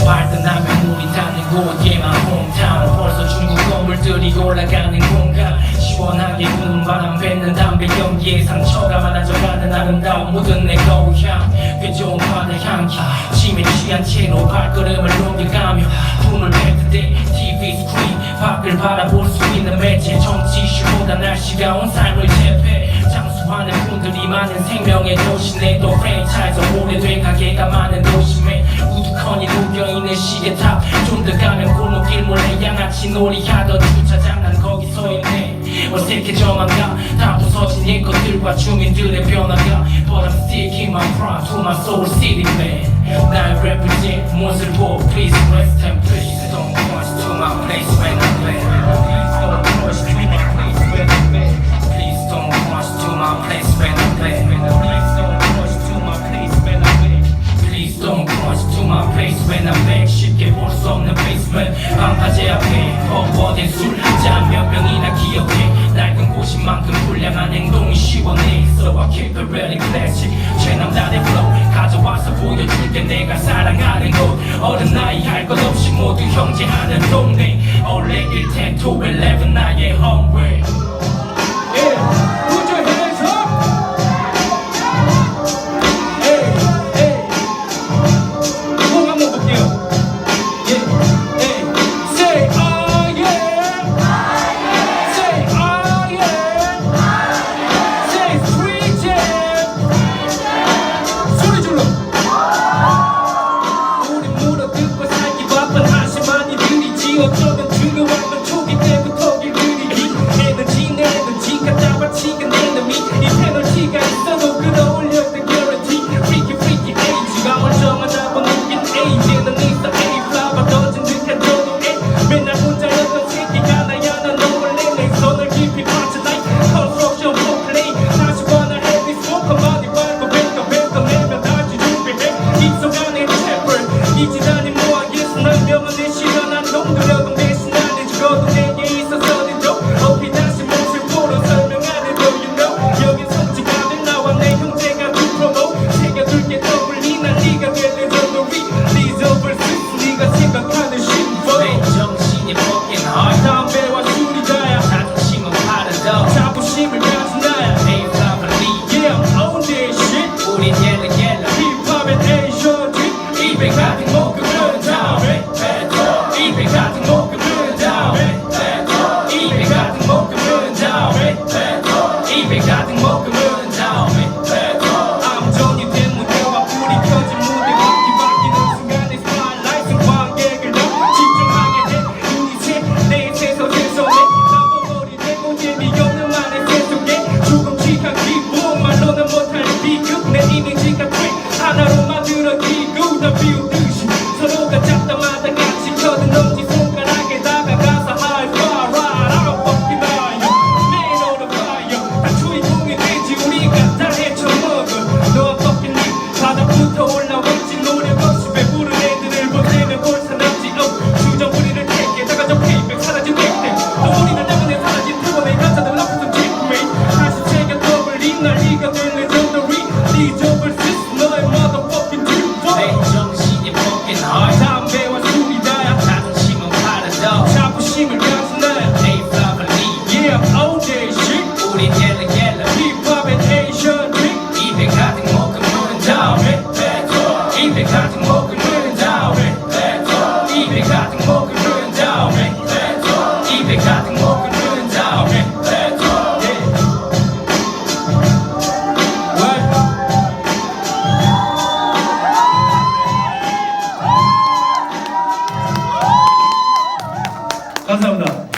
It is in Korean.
그 활동 남의 물이 닿는 곳 예마 홈타운. 벌써 중국 건물들이 올라가는 공간. 시원하게 부는 바람 뱉는 담배 연기에 상처가 많아져가는 아름다운 모든 내 고향. 꽤 좋은 바다 향기 침에 취한 채로 발걸음을 옮겨가며 많은 생명의 도시내 또 프랜차이즈 오래된 가게가 많은 도심에 우두커니 녹여있는 시계탑. 좀 더 가면 골목길 몰래 양아치 놀이하던 주차장 난 거기 서있네. 어색해져만 가다 부서진 옛것들과 주민들의 변화가. But I'm sticking my pride to my soul city man. 날 represent 모습을 보고 Please rest in peace. Don't point to my place when I 된 술한잔몇 명이나 기억해. 낡은 곳인 만큼 불량한 행동이 시원해. So I keep it really classic. 최남단의 flow 가져와서 보여줄게. 내가 사랑하는 곳. 어른 나이 할 것 없이 모두 형제하는 동네. All 11 to 11 나의 homeway shit, we real tonight. 감사합니다.